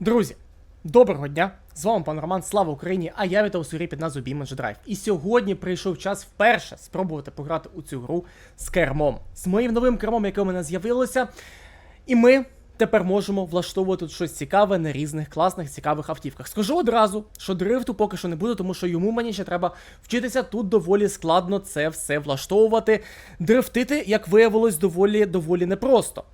Друзі, доброго дня! З вами пан Роман, слава Україні! А я вітав у грі під назвою Beam Drive. І сьогодні прийшов час вперше спробувати пограти у цю гру з кермом. З моїм новим кермом, яке у мене з'явилося. І ми тепер можемо влаштовувати тут щось цікаве на різних класних цікавих автівках. Скажу одразу, що дрифту поки що не буде, тому що йому мені ще треба вчитися тут доволі складно це все влаштовувати. Дрифтити, як виявилось, доволі доволі непросто.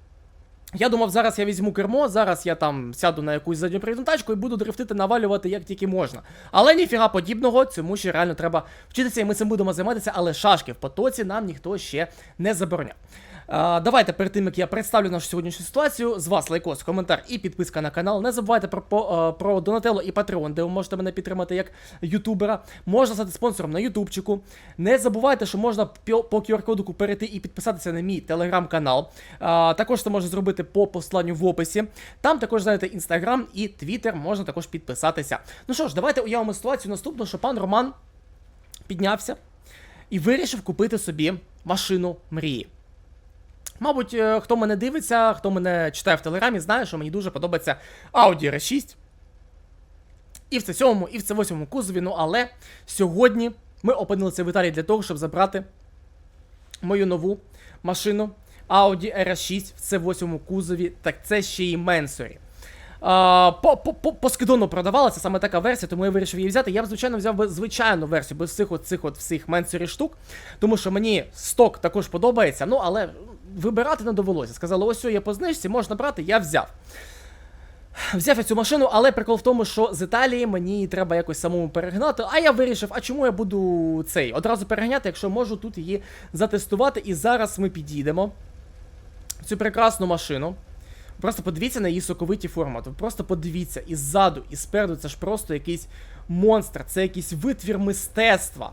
Я думав, зараз я візьму кермо, зараз я там сяду на якусь задню тачку і буду дрифтити, навалювати як тільки можна. Але ніфіга подібного, цьому ще реально треба вчитися, і ми цим будемо займатися, але шашки в потоці нам ніхто ще не забороняв. Давайте перед тим як я представлю нашу сьогоднішню ситуацію, з вас лайкос, коментар і підписка на канал. Не забувайте про, по, про Донателло і Patreon, де ви можете мене підтримати як ютубера. Можна стати спонсором на ютубчику. Не забувайте, що можна по QR-кодику перейти і підписатися на мій телеграм-канал. Також це можна зробити по посиланню в описі. Там також знаєте інстаграм і твіттер, можна також підписатися. Ну що ж, давайте уявимо ситуацію наступну, що пан Роман піднявся і вирішив купити собі машину мрії. Мабуть, е, хто мене дивиться, хто мене читає в телеграмі, знає, що мені дуже подобається Audi R6. І в це сьомому, і в це восьмому кузові. Ну але сьогодні ми опинилися в Італії для того, щоб забрати мою нову машину Audi R6 в це восьмому кузові. Так це ще й Менсорі. По, по, скидону продавалася саме така версія, тому я вирішив її взяти. Я б, звичайно, взяв би звичайну версію без всіх от цих от всіх менсорі штук, тому що мені сток також подобається. Ну, але вибирати не довелося. Сказали, ось є по знижці, можна брати, я взяв. Взяв я цю машину, але прикол в тому, що з Італії мені треба якось самому перегнати. А я вирішив, а чому я буду цей одразу переганяти, якщо можу тут її затестувати. І зараз ми підійдемо в цю прекрасну машину. Просто подивіться на її соковиті формати. Просто подивіться і ззаду, і спереду. Це ж просто якийсь монстр, це якийсь витвір мистецтва.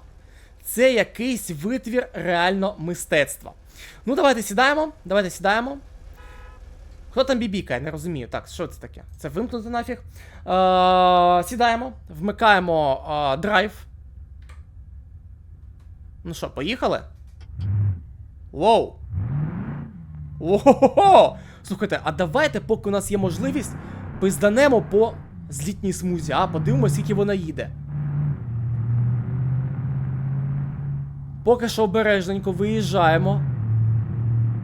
Це якийсь витвір реально мистецтва. Ну, давайте сідаємо. Давайте сідаємо. Хто там бібікає, не розумію. Так, що це таке? Це вимкнути нафіг. Е, сідаємо, вмикаємо е, драйв. Ну що, поїхали? Воу! Ого! Слухайте, а давайте, поки у нас є можливість, пизданемо по злітній смузі, а подивимось, скільки вона їде. Поки що обережненько виїжджаємо.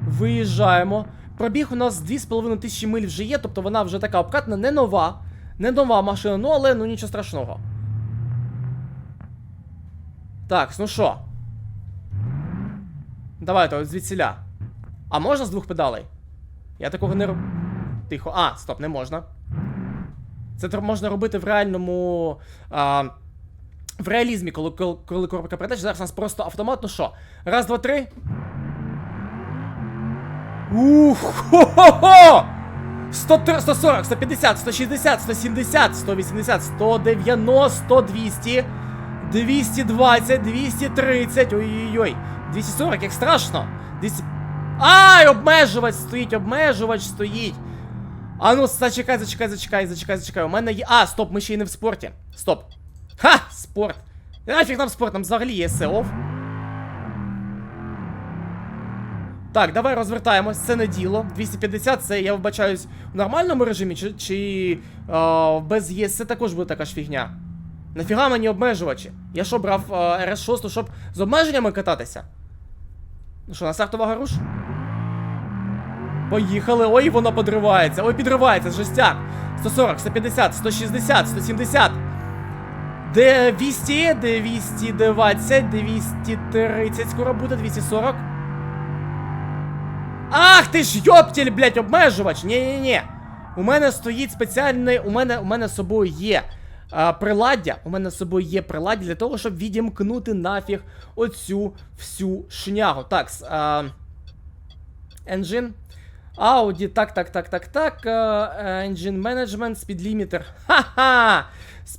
Виїжджаємо. Пробіг у нас 2,5 тисячі миль вже є, тобто вона вже така обкатана, не нова. Не нова машина, ну але ну нічого страшного. Так, ну що? Давайте от звідсіля. А можна з двох педалей? Я такого не роб... Тихо. А, стоп, не можна. Це можна робити в реальному. А, в реалізмі, коли, коли, коли коробка передач. Зараз у нас просто автомат. Ну що? Раз, два, три. Ух! Хо-хо-хо! 140, 150, 160, 170, 180, 190, 200, 220, 230, ой-ой-ой, 240, як страшно. 200... Ай, обмежувач стоїть, обмежувач стоїть. А ну, зачекай, зачекай, зачекай, зачекай, зачекай. У мене є. А, стоп, ми ще й не в спорті. Стоп. Ха! Спорт. Нафіг нам спорт, нам взагалі є СЕОВ. Так, давай розвертаємось, це не діло. 250 це, я вибачаюсь, в нормальному режимі, чи, чи е, без ЄС це також буде така ж фігня. Нафіга мені обмежувачі? Я що, брав е, RS6, щоб з обмеженнями кататися? Ну що, на стартова гаруш? Поїхали. Ой, воно подривається. Ой, підривається, жестяк. 140, 150, 160, 170. 200, 220, 230, скоро буде, 240. Ах ти ж йоптіль, блять, обмежувач! Ні-ні-ні. У мене стоїть спеціальний. У мене у мене з собою є а, приладдя. У мене з собою є приладдя для того, щоб відімкнути нафіг оцю всю шнягу. Так, а, Engine. Audi, так, так, так, так, так. Engine Management, Limiter. Ха-ха!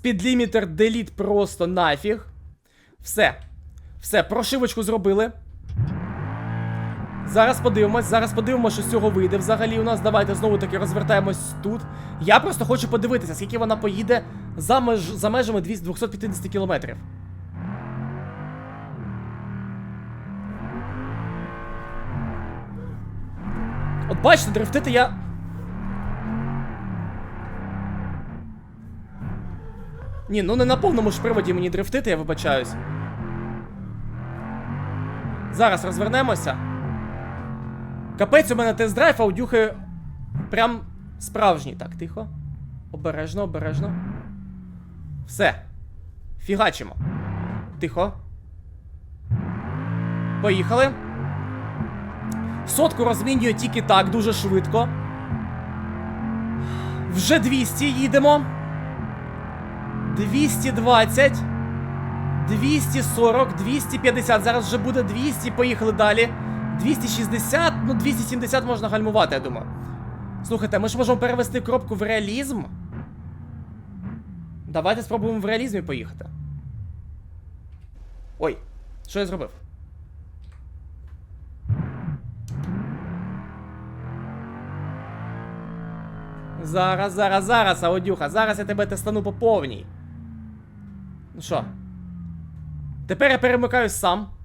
Limiter Delete просто нафіг. Все. Все, прошивочку зробили. Зараз подивимось, зараз подивимось, що з цього вийде взагалі у нас. Давайте знову таки розвертаємось тут. Я просто хочу подивитися, скільки вона поїде за, меж, за межами 200 250 кілометрів. От бачите, дрифтити я. Ні, ну не на повному ж приводі мені дрифтити, я вибачаюсь. Зараз розвернемося. Капець у мене тест-драйв, а у прям справжній. Так, тихо. Обережно, обережно. Все. Фігачимо. Тихо. Поїхали. Сотку розмінює тільки так, дуже швидко. Вже 200 їдемо. 220. 240, 250. Зараз вже буде 200. Поїхали далі. 260, ну 270 можна гальмувати, я думаю. Слухайте, ми ж можемо перевести коробку в реалізм. Давайте спробуємо в реалізмі поїхати. Ой, що я зробив? Зараз, зараз, зараз, Аудюха, зараз я тебе тестану по повній. Ну що? Тепер я перемикаюсь сам.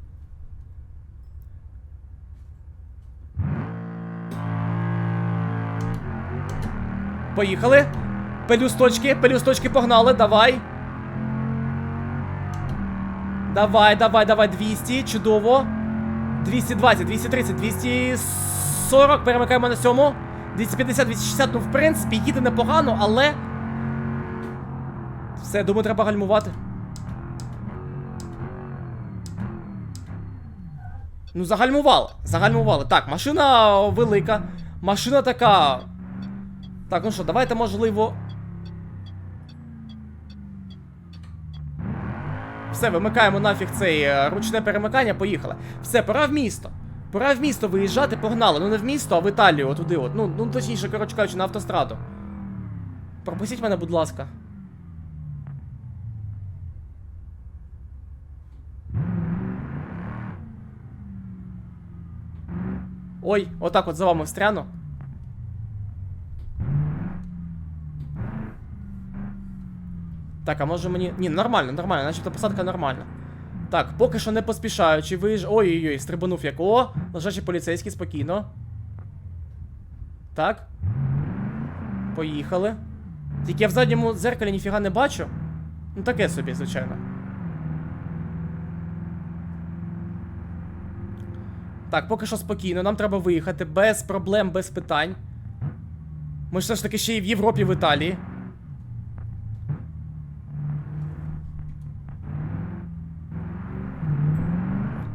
Поїхали. Пелюсточки, пелюсточки погнали, давай. Давай, давай, давай, 200, чудово. 220, 230, 240, перемикаємо на сьому. 250, 260, ну в принципі, їде непогано, але. Все, думаю, треба гальмувати. Ну, загальмували. Загальмували. Так, машина велика. Машина така. Так, ну що, давайте, можливо. Все, вимикаємо нафіг цей е, ручне перемикання, поїхали. Все, пора в місто. Пора в місто виїжджати, погнали. Ну не в місто, а в Італію, отуди от. Ну, ну точніше, коротше кажучи, на автостраду. Пропустіть мене, будь ласка. Ой, отак от за вами встряну. Так, а може мені. Ні, нормально, нормально, начебто посадка нормальна. Так, поки що не поспішаючи, виїж... Ой-ой-ой, стрибанув як. О, лежачий поліцейський, спокійно. Так. Поїхали. Тільки я в задньому дзеркалі ніфіга не бачу. Ну таке собі, звичайно. Так, поки що спокійно, нам треба виїхати без проблем, без питань. Ми ж все ж таки ще і в Європі, в Італії.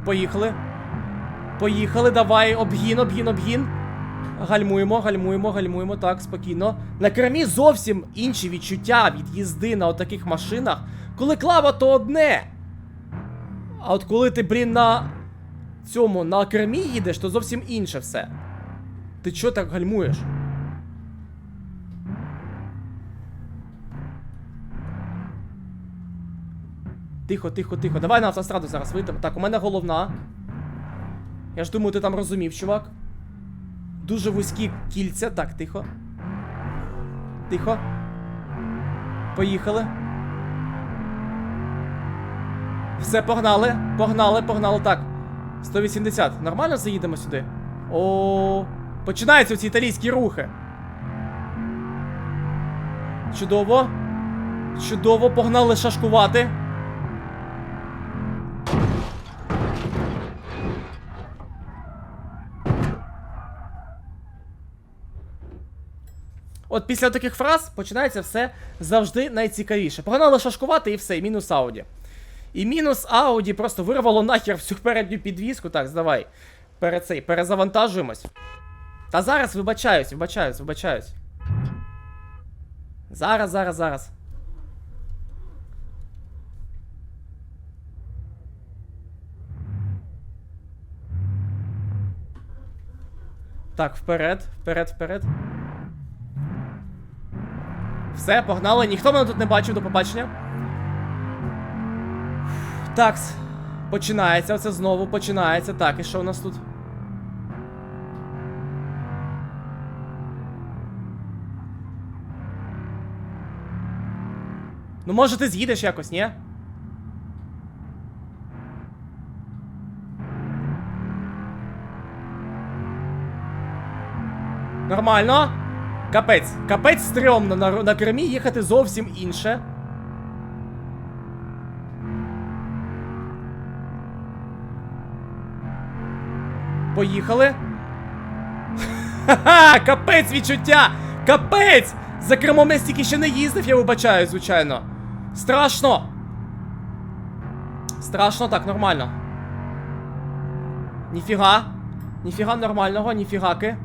Поїхали. Поїхали, давай, обгін, обгін, обгін. Гальмуємо, гальмуємо, гальмуємо, так, спокійно. На кермі зовсім інші відчуття від їзди на отаких машинах. Коли клава, то одне. А от коли ти, блін, на цьому на кермі їдеш, то зовсім інше все. Ти чого так гальмуєш? Тихо, тихо, тихо. Давай на автостраду зараз вийдемо. Так, у мене головна. Я ж думаю, ти там розумів, чувак. Дуже вузькі кільця. Так, тихо. Тихо. Поїхали. Все, погнали. Погнали, погнали. Так. 180. Нормально заїдемо сюди? О, починаються ці італійські рухи. Чудово. Чудово, погнали шашкувати. От після таких фраз починається все завжди найцікавіше. Погнали шашкувати і все, і мінус Ауді. І мінус Ауді просто вирвало нахер всю передню підвіску. Так, давай. Перед цей, перезавантажуємось. Та зараз вибачаюсь, вибачаюсь, вибачаюсь. Зараз, зараз, зараз. Так, вперед, вперед, вперед. Все, погнали. Ніхто мене тут не бачив, до побачення. Такс. Починається, оце знову починається. Так, і що у нас тут? Ну, може, ти з'їдеш якось, ні? Нормально. Капець, капець стрьомно. На, на кермі їхати зовсім інше. Поїхали. Ха-ха! Капець відчуття! Капець! За кермом я стільки ще не їздив, я вибачаю, звичайно. Страшно! Страшно, так, нормально. Ніфіга. Ніфіга нормального, ніфігаки.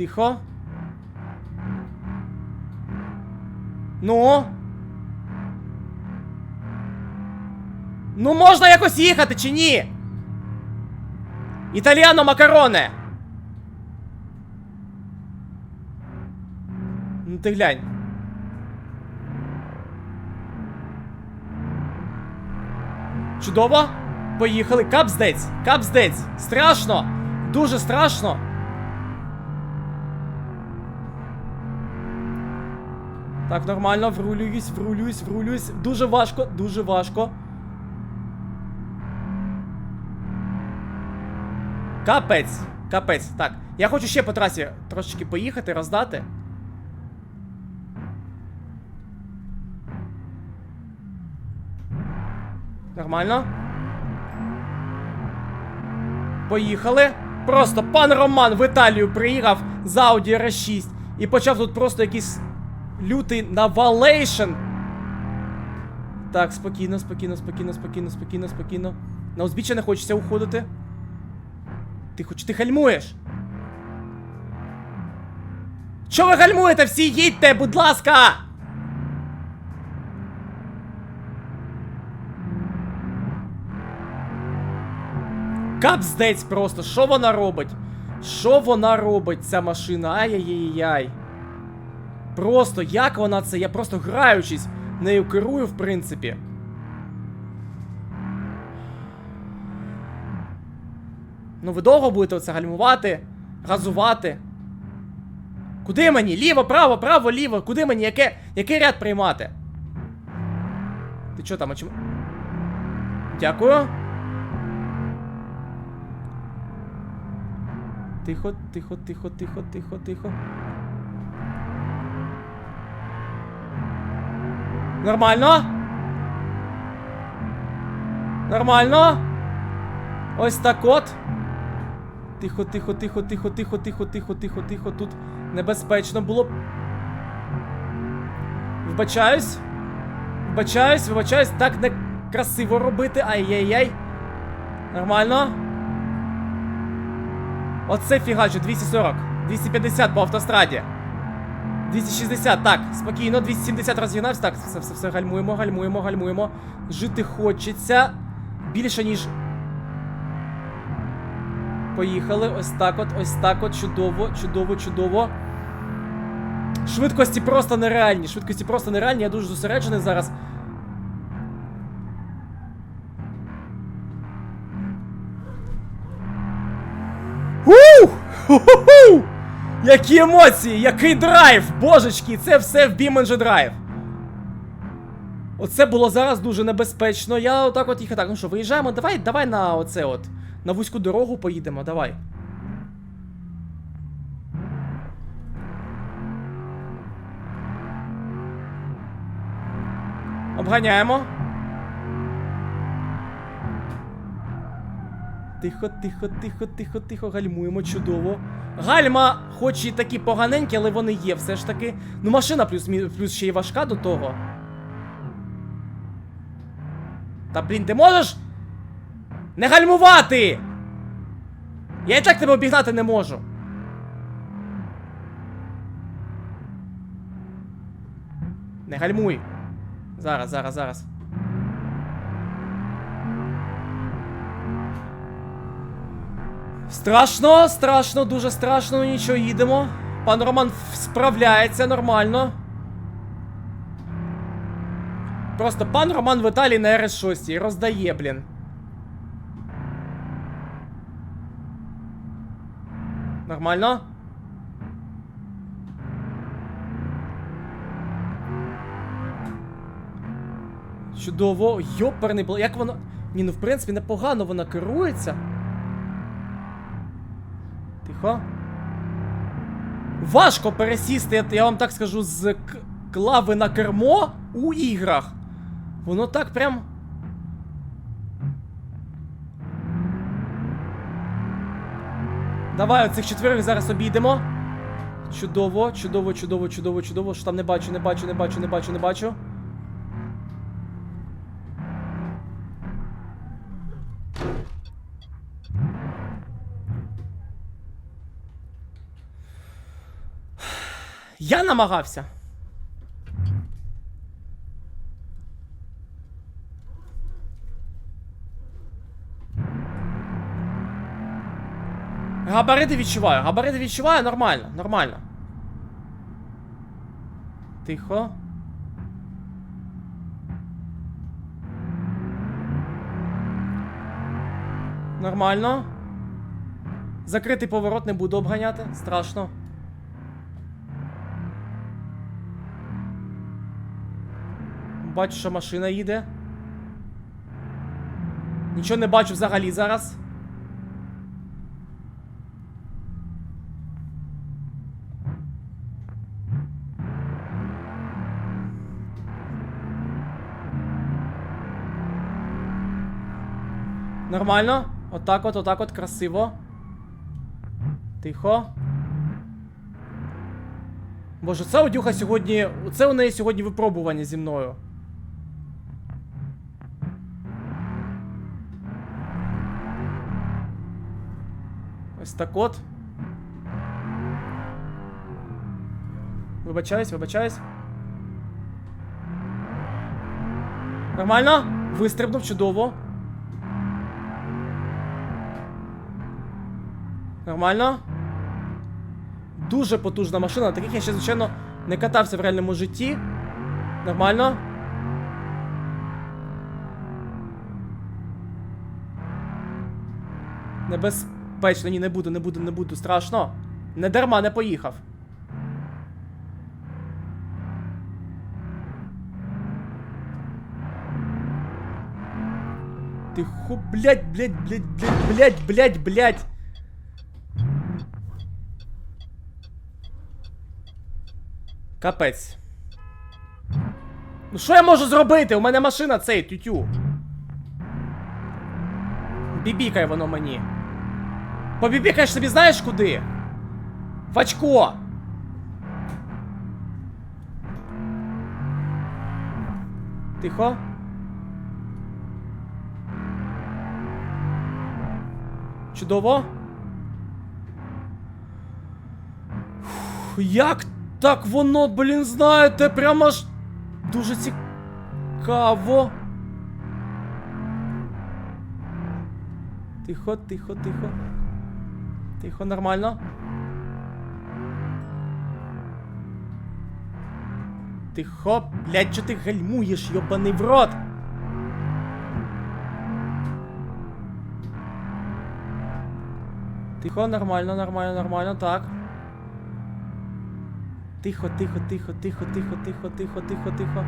Тихо. Ну. Ну можна якось їхати чи ні? Італіано макароне. Ну ти глянь. Чудово. Поїхали. Капздець. Капздець. Страшно. Дуже страшно. Так, нормально, врулююсь, врулююсь, врулююсь. Дуже важко, дуже важко. Капець. Капець. Так. Я хочу ще по трасі трошечки поїхати, роздати. Нормально. Поїхали. Просто пан Роман в Італію приїхав з Audi R6 і почав тут просто якийсь лютий навалейшн. Так, спокійно, спокійно, спокійно, спокійно, спокійно, спокійно. На узбіччя не хочеться уходити. Ти хоч ти гальмуєш? Що ви гальмуєте? Всі їдьте, будь ласка! Капздець просто, що вона робить? Що вона робить, ця машина? Ай-яй-яй-яй. Просто як вона це? Я просто граючись, нею керую, в принципі. Ну ви довго будете оце гальмувати, газувати. Куди мені? Ліво, право, право, ліво. Куди мені? Яке, який ряд приймати? Ти чо там, а чому? Дякую. Тихо, тихо, тихо, тихо, тихо, тихо. Нормально? Нормально? Ось так от. Тихо, тихо, тихо, тихо, тихо, тихо, тихо, тихо, тихо. Тут небезпечно було. Вбачаюсь. Вбачаюсь, вибачаюсь. Так не красиво робити. Ай-яй-яй. Нормально. Оце фігачу, 240. 250 по автостраді. 260, так, спокійно, 270 розігнався. Так, все, все, все, гальмуємо, гальмуємо, гальмуємо. Жити хочеться. Більше, ніж. Поїхали. Ось так от, ось так от. Чудово, чудово, чудово. Швидкості просто нереальні. Швидкості просто нереальні. Я дуже зосереджений зараз. Які емоції, який драйв! Божечки, це все в BeamNG Drive. Оце було зараз дуже небезпечно. Я отак от їх так. Ну що, виїжджаємо? Давай, давай на оце от. На вузьку дорогу поїдемо, давай. Обганяємо. Тихо, тихо, тихо, тихо, тихо, гальмуємо, чудово. Гальма, хоч і такі поганенькі, але вони є все ж таки. Ну, машина плюс, плюс ще й важка до того. Та блін, ти можеш не гальмувати! Я і так тебе обігнати не можу. Не гальмуй. Зараз, зараз, зараз. Страшно, страшно, дуже страшно, ну нічого, їдемо. Пан Роман справляється нормально. Просто пан Роман в Італії на РС-6 роздає, блін. Нормально? Чудово, йоперний бл... Як воно. Ні, ну в принципі непогано вона керується. Тихо. Важко пересісти, я вам так скажу, з клави на кермо у іграх. Воно так прям. Давай оцих четверих зараз обійдемо. Чудово, чудово, чудово, чудово, чудово. Що там не бачу, не бачу, не бачу, не бачу, не бачу. Намагався. Габарити відчуваю, габарити відчуваю, нормально, нормально. Тихо. Нормально. Закритий поворот не буду обганяти, страшно. Бачу, що машина їде. Нічого не бачу взагалі зараз. Нормально. Отак от, отак от, красиво. Тихо. Боже, це Одюха сьогодні. Це у неї сьогодні випробування зі мною. Так от. Вибачаюсь, вибачаюсь. Нормально? Вистрибнув чудово. Нормально. Дуже потужна машина. На таких я ще, звичайно, не катався в реальному житті. Нормально. Небезпечно, ні, не буду, не буду, не буду. Страшно. Не дарма не поїхав. Тихо, блядь, блядь, блядь, блядь, блядь, блядь, блядь. Капець. Ну що я можу зробити? У мене машина цей тютю. Бібікай воно мені. Побібікаєш собі знаєш куди? В очко. Тихо. Чудово. Фух, Як так воно, блін, знаєте, прямо ж дуже цікаво. Тихо, тихо, тихо. Тихо, нормально. Тихо, блядь, що ти гальмуєш, йобаний в рот? Тихо, нормально, нормально, нормально, так. Тихо, тихо, тихо, тихо, тихо, тихо, тихо, тихо, тихо.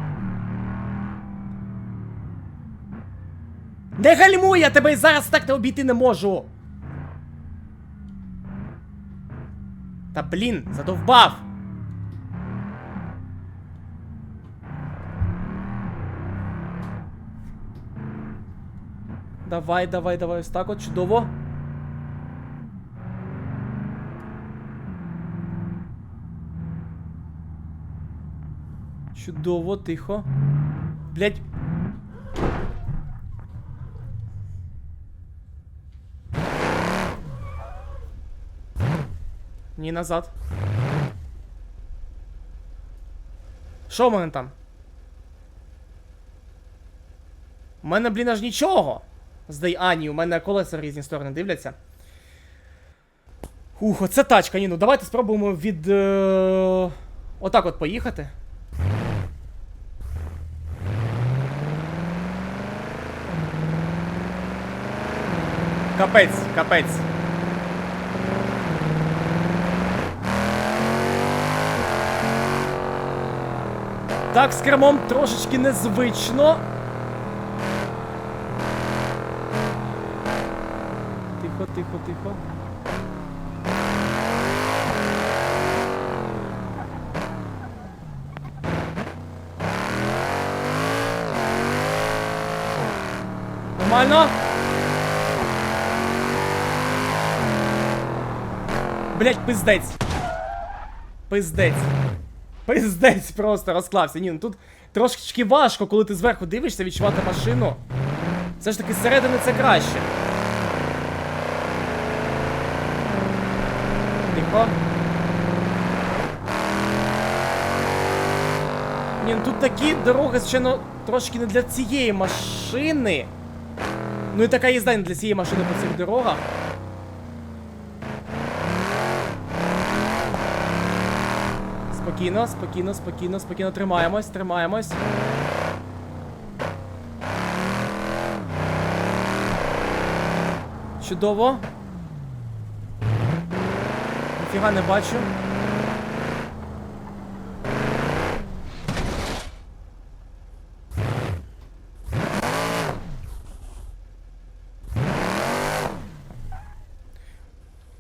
Не гальмуй, я тебе зараз так не обійти не можу. Та блін, задовбав. Давай, давай, давай, ось так от, чудово. Чудово, тихо. Блять. Ні, назад. Що в мене там? У мене, блін, аж нічого. Здай, а, ні, у мене колеса в різні сторони дивляться. Ух, оце тачка, ні, ну давайте спробуємо від. Е... Отак от поїхати. Капець, капець. Так, з кермом трошечки незвично. Тихо, тихо, тихо. Нормально? Блять, пиздець. Пиздець. Пиздець просто розклався. Ні, ну тут трошечки важко, коли ти зверху дивишся, відчувати машину. Все ж таки зсередини це краще. Тихо. Ні, ну тут такі дороги, звичайно, трошки не для цієї машини. Ну і така їзда не для цієї машини по цих дорогах. Спокійно, спокійно, спокійно, спокійно. Тримаємось, тримаємось. Чудово. Ніфіга не бачу.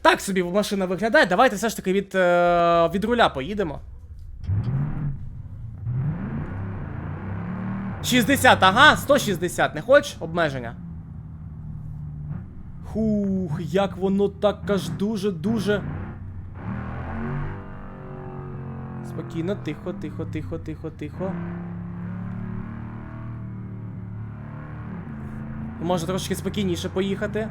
Так собі машина виглядає. Давайте все ж таки від, е, від руля поїдемо. 60, ага, 160, не хочеш обмеження? Хух, як воно так аж дуже-дуже. Спокійно, тихо, тихо, тихо, тихо, тихо. Може трошки спокійніше поїхати.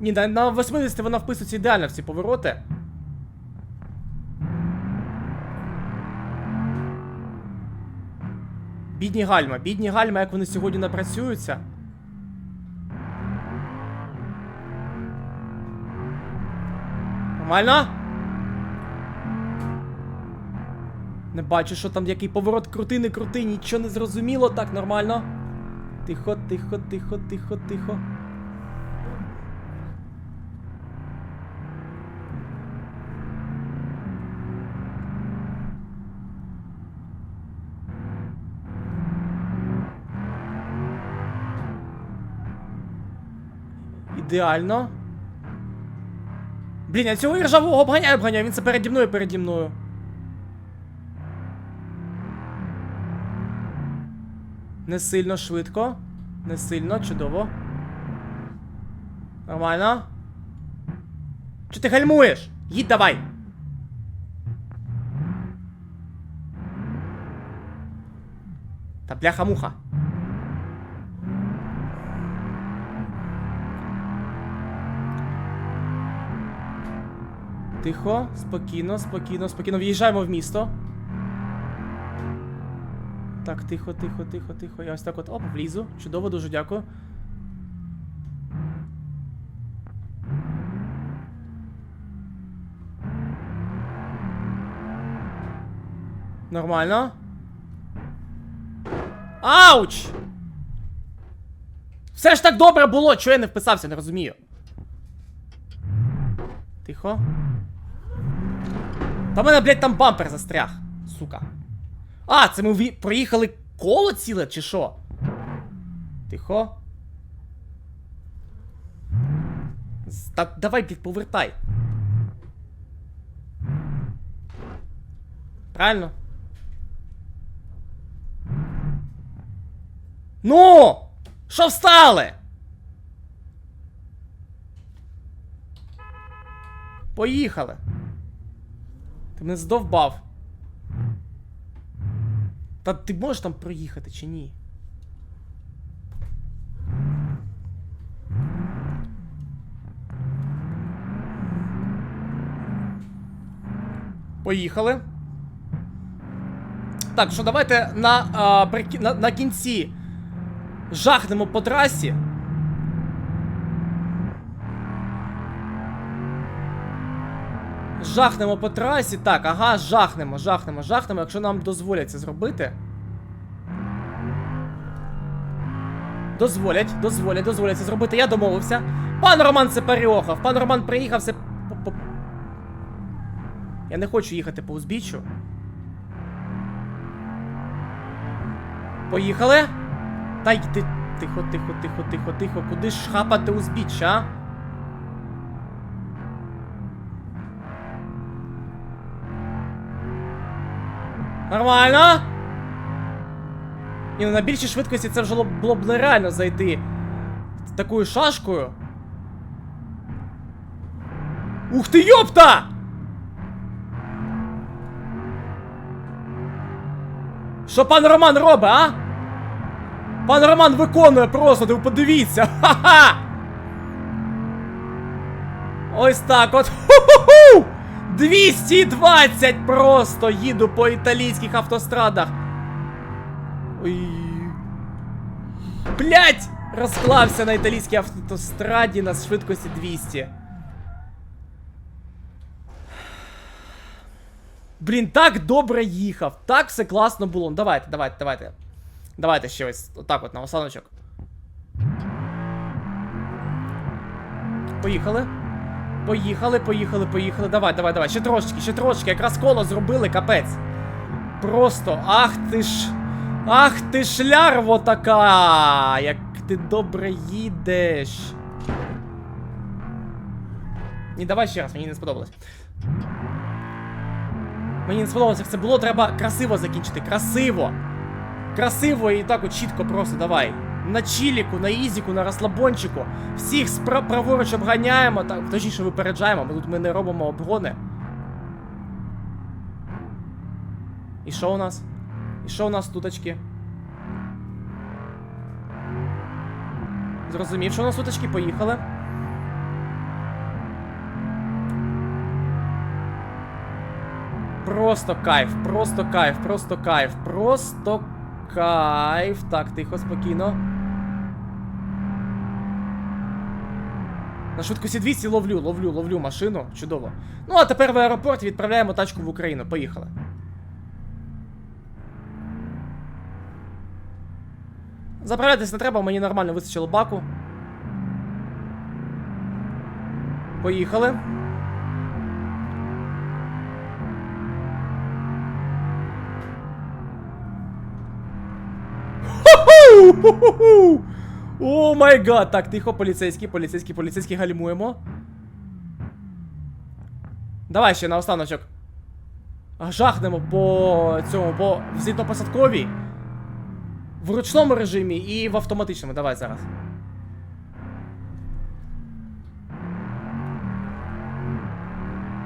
Ні, на, на 80 вона вписується ідеально в ці повороти. Бідні гальма, бідні гальма, як вони сьогодні напрацюються. Нормально? Не бачу, що там який поворот крути, не крути, нічого не зрозуміло. Так, нормально. Тихо, тихо, тихо, тихо, тихо. Ідеально. Блін, я цього іржавого обганяю, обганяю, він це переді мною, переді мною. Не сильно швидко. Не сильно, чудово. Нормально. Чи ти гальмуєш? Їдь давай. Та бляха-муха. Тихо, спокійно, спокійно, спокійно. В'їжджаємо в місто. Так, тихо, тихо, тихо, тихо. Я ось так от оп, влізу. Чудово, дуже дякую. Нормально. Ауч! Все ж так добре було, чого я не вписався, не розумію. Тихо. Та мене, блядь, там бампер застряг. Сука. А, це ми проїхали коло ціле, чи що? Тихо. З- Та давай, блядь, повертай. Правильно? Ну! Що встали? Поїхали. Ти мене здовбав. Та ти можеш там проїхати чи ні? Поїхали. Так, що давайте на, а, прики- на, на кінці жахнемо по трасі. Жахнемо по трасі. Так, ага, жахнемо, жахнемо, жахнемо, якщо нам дозволять це зробити. Дозволять, дозволять, дозволять це зробити. Я домовився. Пан Роман це переохав. Пан Роман приїхав, все. Я не хочу їхати по узбіччю. Поїхали. Та йди. Тихо, тихо, тихо, тихо, тихо. Куди ж хапати узбіччя, а? Нормально? Ні, ну на більшій швидкості це вже було б нереально зайти такою шашкою. Ух ти, йопта! Що пан Роман робить, а? Пан Роман виконує просто, ти подивіться! Ха-ха! Ось так от. Ху-ху-ху! 220 просто їду по італійських автострадах. Ой. Блять! Розклався на італійській автостраді на швидкості 200. Блін, так добре їхав. Так все класно було. Ну, Давайте, давайте, давайте. Давайте ще ось отак от на осаночок. Поїхали. Поїхали, поїхали, поїхали. Давай, давай, давай. Ще трошечки, ще трошечки. Якраз коло зробили, капець. Просто, ах ти ж. Ах ти ж лярво така! Як ти добре їдеш. Ні, давай ще раз, мені не сподобалось. Мені не сподобалося, як це було, треба красиво закінчити. Красиво! Красиво і так от чітко просто давай. На чіліку, на ізіку, на розслабончику. Всіх праворуч обганяємо, так, точніше випереджаємо, бо тут ми не робимо обгони. І що у нас? І що у нас туточки? Зрозумів, що у нас туточки, поїхали. Просто кайф, просто кайф, просто кайф, просто кайф. Так, тихо, спокійно. На швидкості 200 ловлю, ловлю, ловлю машину. Чудово. Ну, а тепер в аеропорт відправляємо тачку в Україну. Поїхали. Заправлятись не треба, мені нормально вистачило баку. Поїхали. О май гад! Так, тихо, поліцейський, поліцейський, поліцейський гальмуємо. Давай ще на останочок. Жахнемо по цьому, по взлітно-посадковій. В ручному режимі і в автоматичному. Давай зараз.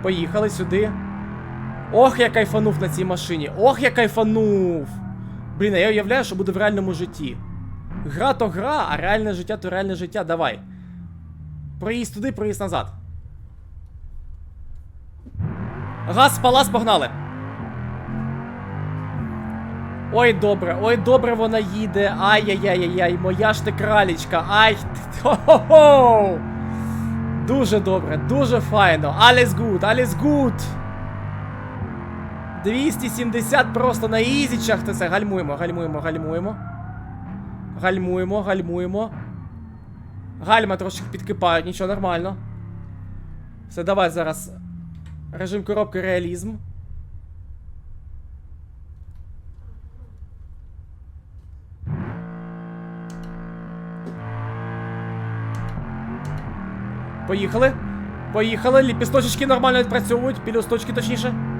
Поїхали сюди. Ох, я кайфанув на цій машині. Ох, я кайфанув. Блін, я уявляю, що буде в реальному житті. Гра то гра, а реальне життя то реальне життя. Давай. Проїзд туди, проїзд назад. Газ, палас, погнали. Ой, добре, ой, добре вона їде. Ай-яй-яй-яй, моя ж ти кралічка. Ай. Хо-хо-хо! Дуже добре, дуже файно. Alles good, alles good. 270 просто на ізічах. Це гальмуємо, гальмуємо, гальмуємо. Гальмуємо, гальмуємо. Гальма трошки підкипають, нічого нормально. Все, давай зараз. Режим коробки реалізм. Поїхали. Поїхали. Ліпісточки нормально відпрацьовують. Пілюсточки точніше.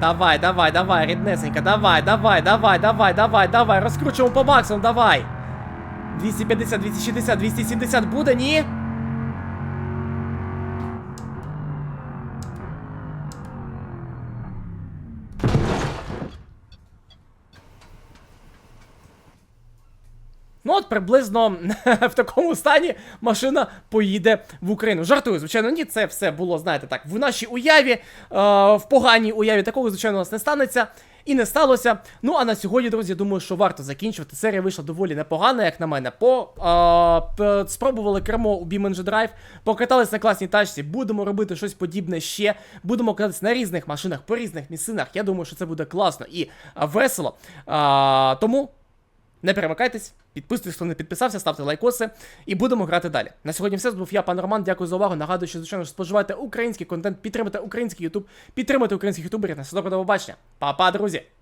Давай, давай, давай, ріднесенька, давай, давай, давай, давай, давай, давай, розкручуємо по максимуму, давай. 250, 260, 270 буде, ні? От приблизно в такому стані машина поїде в Україну. Жартую, звичайно, ні, це все було, знаєте, так, в нашій уяві, е, в поганій уяві такого, звичайно, у нас не станеться. І не сталося. Ну а на сьогодні, друзі, думаю, що варто закінчувати. Серія вийшла доволі непогана, як на мене. По а, п- спробували кермо у BeamNG Drive, покатались на класній тачці. Будемо робити щось подібне ще. Будемо кататись на різних машинах, по різних місцинах. Я думаю, що це буде класно і весело. А, тому не перемикайтесь, підписуйтесь, хто не підписався, ставте лайкоси і будемо грати далі. На сьогодні все. Це був я, пан Роман. Дякую за увагу. Нагадую, що звичайно споживайте український контент, підтримайте український Ютуб, підтримуйте українських ютуберів. На все добре до побачення. Па-па, друзі!